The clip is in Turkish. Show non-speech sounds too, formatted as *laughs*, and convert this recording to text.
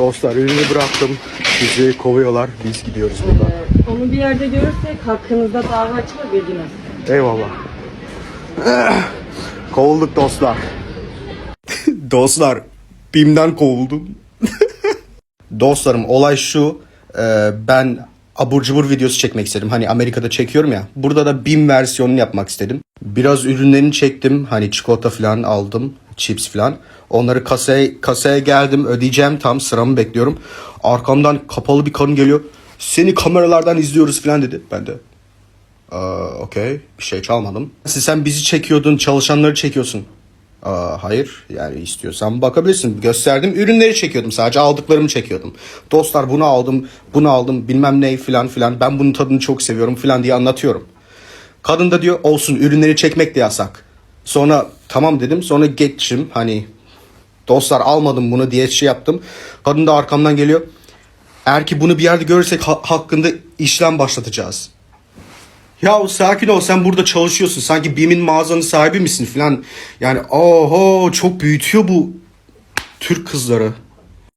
Dostlar ürünü bıraktım. Bizi kovuyorlar. Biz gidiyoruz buradan. Ee, onu bir yerde görürsek hakkınızda dava açılır bilginiz. Eyvallah. Kovulduk dostlar. *laughs* dostlar, BİM'den kovuldum. *laughs* Dostlarım olay şu. e, ben abur cubur videosu çekmek istedim. Hani Amerika'da çekiyorum ya. Burada da BİM versiyonunu yapmak istedim. Biraz ürünlerini çektim. Hani çikolata falan aldım. Chips falan. Onları kasaya, kasaya geldim. Ödeyeceğim. Tam sıramı bekliyorum. Arkamdan kapalı bir kadın geliyor. Seni kameralardan izliyoruz falan dedi. Ben de Aa, okey. Bir şey çalmadım. Sen bizi çekiyordun, çalışanları çekiyorsun. Aa, hayır. Yani istiyorsan bakabilirsin. Gösterdim. Ürünleri çekiyordum. Sadece aldıklarımı çekiyordum. Dostlar bunu aldım, bunu aldım, bilmem ne filan filan. Ben bunun tadını çok seviyorum filan diye anlatıyorum. Kadın da diyor olsun ürünleri çekmek de yasak. Sonra tamam dedim. Sonra geçtim. Hani dostlar almadım bunu diye şey yaptım. Kadın da arkamdan geliyor. Eğer ki bunu bir yerde görürsek ha- hakkında işlem başlatacağız. Ya sakin ol sen burada çalışıyorsun. Sanki BİM'in mağazanın sahibi misin filan. Yani oho çok büyütüyor bu Türk kızları.